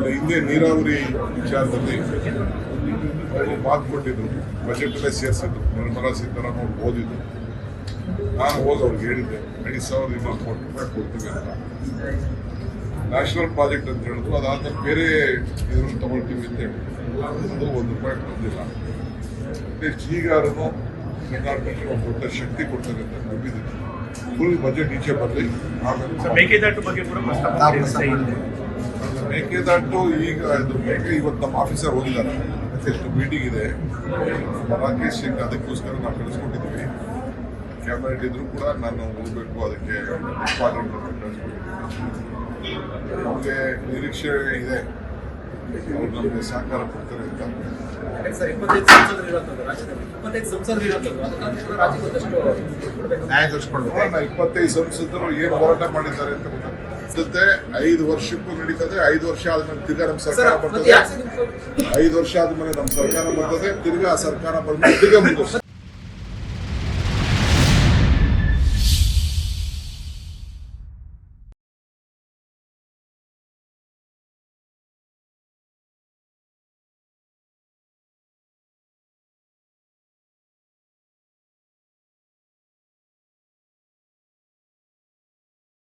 ಆಮೇಲೆ ಹಿಂದೆ ನೀರಾವರಿ ವಿಚಾರದಲ್ಲಿ ಅವರು ಮಾತು ಕೊಟ್ಟಿದ್ರು ಬಜೆಟ್ ಅಲ್ಲೇ ಸೇರಿಸಿದ್ರು. ನಿರ್ಮಲಾ ಸೀತಾರಾಮನ್ ಅವ್ರು ಓದಿದ್ರು. ನಾನು ಹೋಗಿ ಅವ್ರಿಗೆ ಹೇಳಿದ್ದೆ ಐದು ಸಾವಿರದ ಇನ್ನೂರು ಕೋಟಿ ರೂಪಾಯಿ ಕೊಡ್ತೀವಿ ಅಂತ. ನ್ಯಾಷನಲ್ ಪ್ರಾಜೆಕ್ಟ್ ಅಂತ ಹೇಳಿದ್ರು. ಅದಾದ ಬೇರೆ ಇದನ್ನು ತಗೊಳ್ತೀವಿ ಅಂತ ಹೇಳಿದ್ರು. ಅದು ಒಂದು ರೂಪಾಯಿ ಬಂದಿಲ್ಲ ಅಟ್ಲೀಸ್ಟ್ ಈಗಾದ್ರೂ ಕರ್ನಾಟಕಕ್ಕೆ ಒಂದು ದೊಡ್ಡ ಶಕ್ತಿ ಕೊಡ್ತಾರೆ ಅಂತ ನಂಬಿದ್ದೀನಿ. ಫುಲ್ ಬಜೆಟ್ ಈಚೆ ಬರಲಿ. ಆಮೇಲೆ ಮಾಡಿದೆ. ಮೇಕೆದಾಟು ಈಗ ಇದು ಮೇಕೆ ಇವತ್ತು ನಮ್ಮ ಆಫೀಸರ್ ಹೋಗಿದ್ದಾರೆ ಎಷ್ಟು ಮೀಟಿಂಗ್ ಇದೆ. ರಾಕೇಶ್ ಸಿಂಗ್ ಅದಕ್ಕೋಸ್ಕರ ನಾವು ಕಳಿಸ್ಕೊಟ್ಟಿದ್ದೀವಿ. ಕ್ಯಾಬಿನೆಟ್ ಇದ್ರು ಕೂಡ ನಾನು ಹೋಗಬೇಕು ಅದಕ್ಕೆ ಇಂಪಾರ್ಟೆಂಟ್ ಅಂತ ಕಳಿಸ್ಕೊಟ್ಟಿದ್ದೀನಿ. ನಮಗೆ ನಿರೀಕ್ಷೆ ಇದೆ. ಅವ್ರು ನಮಗೆ ಸಹಕಾರ ಕೊಡ್ತಾರೆ ಅಂತ. ನ್ಯಾಯ ಇಪ್ಪತ್ತೈದು ಸಂಸದರು ಏನು ಹೋರಾಟ ಮಾಡಿದ್ದಾರೆ ಅಂತ ಗೊತ್ತಾಗ್ತದೆ ಐದು ವರ್ಷಕ್ಕೂ ನಡೀತದೆ ಐದು ವರ್ಷ ಆದ್ಮೇಲೆ ತಿರ್ಗಾ ನಮ್ಮ ಸರ್ ಸರ್ಕಾರ ಬರ್ತದೆ ಐದು ವರ್ಷ ಆದ್ಮೇಲೆ ನಮ್ಮ ಸರ್ಕಾರ ಬರ್ತದೆ ತಿರ್ಗಾ ಆ ಸರ್ಕಾರ ಬಂದ್ಮೇಲೆ ತಿರ್ಗಾ ಮುಂದುವರ್ಸ